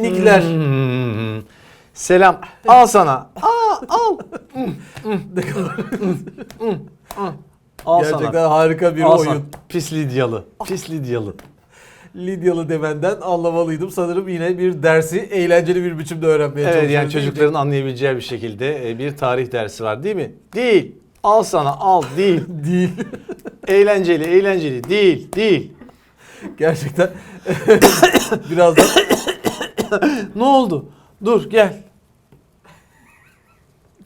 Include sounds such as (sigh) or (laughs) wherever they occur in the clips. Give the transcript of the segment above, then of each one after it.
minikler. Hmm. Selam. Al sana. Aa, al. al Gerçekten sana. harika bir Al oyun. sana. Pis Lidyalı. Pis Lidyalı. Lidyalı demenden anlamalıydım. Sanırım yine bir dersi eğlenceli bir biçimde öğrenmeye Evet yani çalışıyoruz. çocukların anlayabileceği bir şekilde e, bir tarih dersi var değil mi? Değil. Al sana al değil. (laughs) değil. eğlenceli eğlenceli değil değil. Gerçekten (coughs) birazdan (laughs) Ne oldu? Dur gel.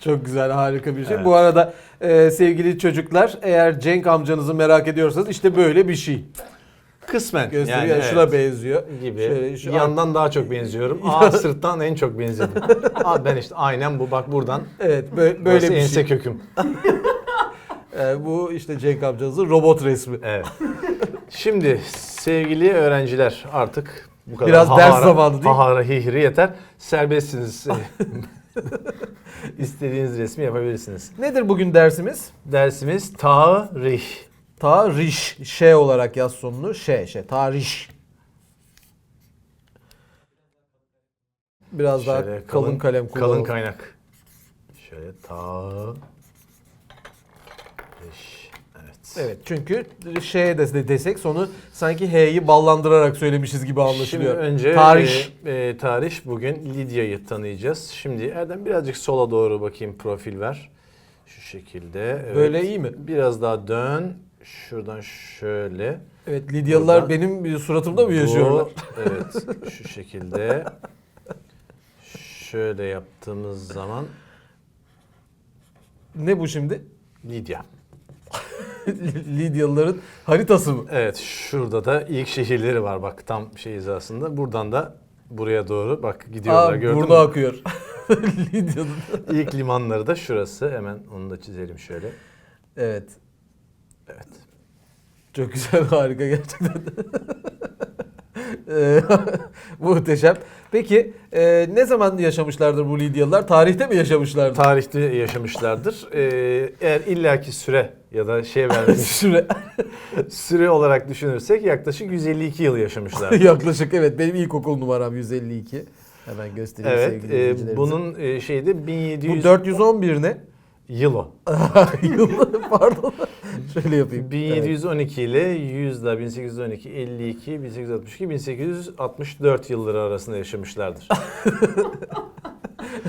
çok güzel harika bir şey. Evet. Bu arada e, sevgili çocuklar eğer Cenk amcanızı merak ediyorsanız işte böyle bir şey. Kısmen. Gösteriyor. yani Yani şuna evet. benziyor. gibi. Şöyle şu Yandan daha çok benziyorum. (laughs) Aa sırttan en çok benzedim. Aa ben işte aynen bu bak buradan. Evet bö- böyle Böyle bir ense şey. köküm. (laughs) E, bu işte Cenk amcanızın robot resmi. Evet. Şimdi sevgili öğrenciler artık bu kadar Biraz ders zamanı değil mi? Hahara hihri yeter. Serbestsiniz. (laughs) İstediğiniz resmi yapabilirsiniz. Nedir bugün dersimiz? Dersimiz tarih. Tarih. Ş olarak yaz sonunu. Ş. Ş. Tarih. Biraz daha Şöyle kalın, kalem kullanalım. Kalın kaynak. Şöyle tarih. Evet. Çünkü Ş'ye de desek sonu sanki H'yi ballandırarak söylemişiz gibi Şimdi anlaşılıyor. önce Tarih. e, e, tarih bugün Lidya'yı tanıyacağız. Şimdi Erdem birazcık sola doğru bakayım profil ver. Şu şekilde. evet. Böyle iyi mi? Biraz daha dön. Şuradan şöyle. Evet Lidyalılar Buradan- benim suratımda mı yaşıyorlar? Evet şu şekilde. Şöyle yaptığımız zaman Ne bu şimdi? Lidya. (laughs) Lidyalıların haritası mı? Evet şurada da ilk şehirleri var bak tam şey hizasında. Buradan da buraya doğru bak gidiyorlar Aa, gördün burnu mü? akıyor. (laughs) Lidya'nın. İlk limanları da şurası. Hemen onu da çizelim şöyle. Evet. Evet. Çok güzel harika gerçekten. (laughs) Eee, (laughs) Muhteşem. Peki e, ne zaman yaşamışlardır bu Lidyalılar? Tarihte mi yaşamışlardır? Tarihte yaşamışlardır. Ee, eğer illaki süre ya da şey vermiş (laughs) Süre. (laughs) süre olarak düşünürsek yaklaşık 152 yıl yaşamışlardır. Yaklaşık evet benim ilkokul numaram 152. Hemen göstereyim evet. sevgili e, dinleyicilerimize. bunun e, şeyde 1700 Bu 411 ne? yıl o. Yıl pardon. Şöyle yapayım. Evet. 1712 ile 100 da 1812, 52, 1862, 1864 yılları arasında yaşamışlardır.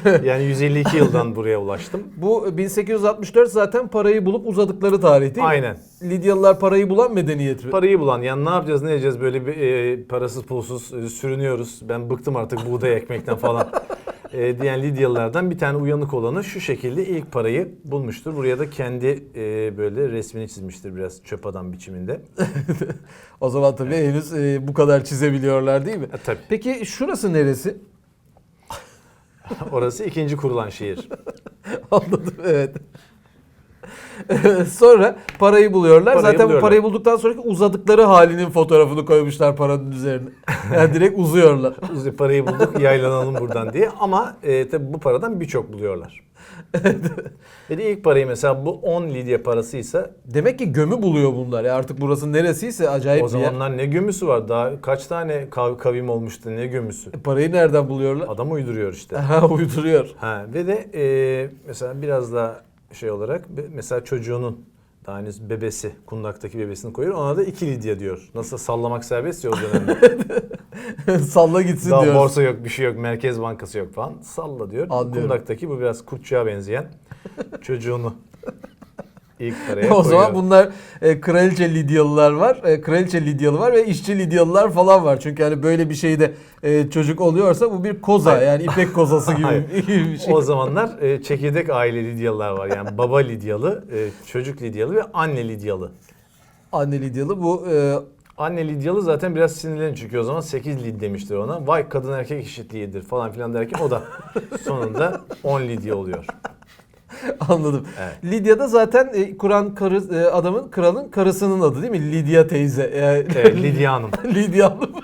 (laughs) yani 152 yıldan buraya ulaştım. Bu 1864 zaten parayı bulup uzadıkları tarih değil mi? Aynen. Lidyalılar parayı bulan medeniyet mi? Parayı bulan yani ne yapacağız ne edeceğiz böyle bir e, parasız pulsuz e, sürünüyoruz. Ben bıktım artık buğday ekmekten falan (laughs) e, diyen Lidyalılardan bir tane uyanık olanı şu şekilde ilk parayı bulmuştur. Buraya da kendi e, böyle resmini çizmiştir biraz çöp adam biçiminde. (laughs) O zaman tabii henüz e, bu kadar çizebiliyorlar değil mi? E, tabii Peki şurası neresi? (laughs) orası ikinci kurulan şehir. (laughs) Anladım evet. (laughs) Sonra parayı buluyorlar. Parayı Zaten bu buluyorlar. parayı bulduktan sonraki uzadıkları halinin fotoğrafını koymuşlar paranın üzerine. (laughs) Yani direkt uzuyorlar. (laughs) Biz parayı bulduk yaylanalım buradan diye ama e, tabii bu paradan birçok buluyorlar. Ve de ilk parayı mesela bu 10 Lidya parasıysa Demek ki gömü buluyor bunlar. Ya artık burası neresiyse acayip o bir yer. zamanlar ne gömüsü var daha kaç tane kav- kavim olmuştu ne gömüsü. Parayı nereden buluyorlar? Adam uyduruyor işte. Ha uyduruyor. Ha ve de e, mesela biraz daha şey olarak mesela çocuğunun daha henüz bebesi, kundaktaki bebesini koyuyor. Ona da iki Lidya diyor. Nasıl sallamak serbest ya o dönemde. (laughs) Salla gitsin Daha diyor. borsa yok, bir şey yok, merkez bankası yok falan. Salla diyor. Anlıyorum. Kundaktaki bu biraz kurtçuğa benzeyen (laughs) çocuğunu ilk (laughs) paraya o zaman bunlar e, kraliçe Lidyalılar var, e, kraliçe Lidyalı var ve işçi Lidyalılar falan var. Çünkü hani böyle bir şeyde e, çocuk oluyorsa bu bir koza Hayır. yani ipek kozası gibi, (laughs) bir şey. O zamanlar e, çekirdek aile Lidyalılar var. Yani baba Lidyalı, e, çocuk Lidyalı ve anne Lidyalı. Anne Lidyalı bu e, Anne Lidyalı zaten biraz sinirlenin çünkü o zaman 8 Lid demiştir ona. Vay kadın erkek eşitliğidir falan filan derken o da sonunda 10 Lidya oluyor. (laughs) anladım. Evet. Lidya da zaten e, Kur'an karı, e, adamın kralın karısının adı değil mi? Lidya teyze. Yani, Evet, Lidya Hanım. (laughs) Lidya Hanım. (laughs)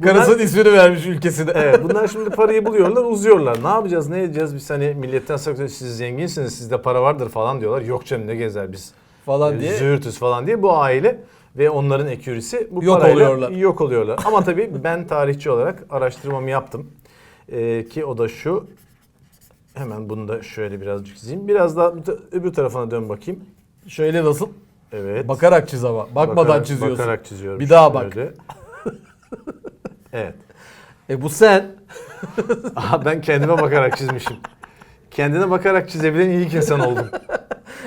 Bunlar- Karısının ismini vermiş ülkesine. Evet bunlar şimdi parayı buluyorlar uzuyorlar. Ne yapacağız ne edeceğiz biz hani milletten saklıyoruz siz zenginsiniz sizde para vardır falan diyorlar. Yok canım ne gezer biz falan e, diye. züğürtüz falan diye bu aile ve onların ekürisi bu Yok parayla oluyorlar. yok oluyorlar. Ama tabii ben tarihçi olarak araştırmamı yaptım. Ee, ki o da şu. Hemen bunu da şöyle birazcık çizeyim. Biraz daha öbür tarafına dön bakayım. Şöyle nasıl? Evet. Bakarak çiz ama. Bakmadan Bakarak- çiziyorsun. Bakarak çiziyorum. Bir daha bak. (laughs) Evet. E bu sen. (laughs) Aha, ben kendime bakarak çizmişim. Kendine bakarak çizebilen ilk insan oldum. (laughs)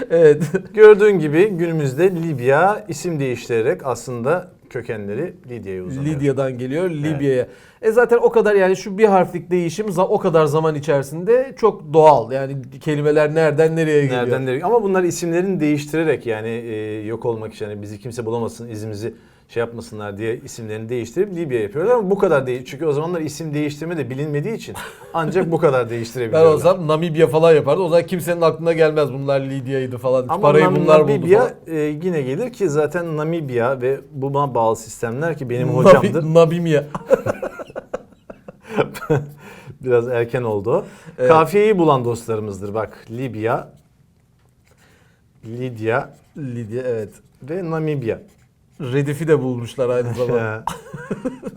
Evet. Gördüğün gibi günümüzde Libya isim değiştirerek aslında kökenleri Lidya'ya uzanıyor. Lidya'dan geliyor Libya'ya. E zaten o kadar yani şu bir harflik değişim o kadar zaman içerisinde çok doğal. Yani kelimeler nereden nereye geliyor. Nereden nereye? Ama bunlar isimlerini değiştirerek yani e, yok olmak için hani bizi kimse bulamasın, izimizi şey yapmasınlar diye isimlerini değiştirip Libya yapıyorlar ama bu kadar değil. Çünkü o zamanlar isim değiştirme de bilinmediği için ancak bu kadar Ben değiştirebiliyorlar. olsam Namibya falan yapardım. O zaman kimsenin aklına gelmez bunlar Lidya'ydı falan. Ama Parayı Nam- bunlar buldu Namibya falan. e, yine gelir ki zaten Namibya ve buna bağlı sistemler ki benim Nabi- hocamdır. (laughs) Namibya. (laughs) Biraz erken oldu. Evet. Kafiyeyi bulan dostlarımızdır. Bak Libya, Lidya Lidya evet. ve Namibya. Redif'i de bulmuşlar aynı (laughs) zamanda.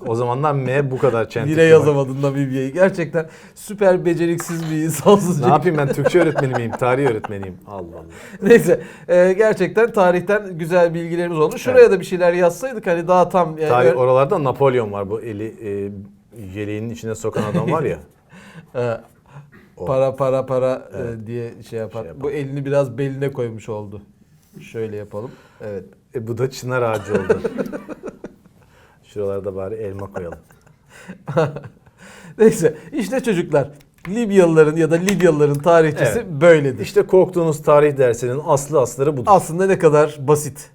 o zamanlar M bu kadar çentik. Yine yazamadım Namibya'yı. Gerçekten süper beceriksiz bir insansız. Ne yapayım ben Türkçe öğretmeni miyim? Tarih öğretmeniyim. Allah Allah. Neyse e, gerçekten tarihten güzel bilgilerimiz oldu. Şuraya da bir şeyler yazsaydık hani daha tam yani Tarih oralarda Napolyon var bu eli e, yeleğinin içine sokan adam var ya. (laughs) e, O. para para para e, Evet. diye şey yapar. Şey yapar. Bu elini biraz beline koymuş oldu. Şöyle yapalım. Evet. E, bu da çınar ağacı oldu. (laughs) Şuralarda bari elma koyalım. (laughs) Neyse işte çocuklar Libyalıların ya da Lidyalıların tarihçisi Evet. böyledir. İşte korktuğunuz tarih dersinin aslı asları budur. Aslında ne kadar basit.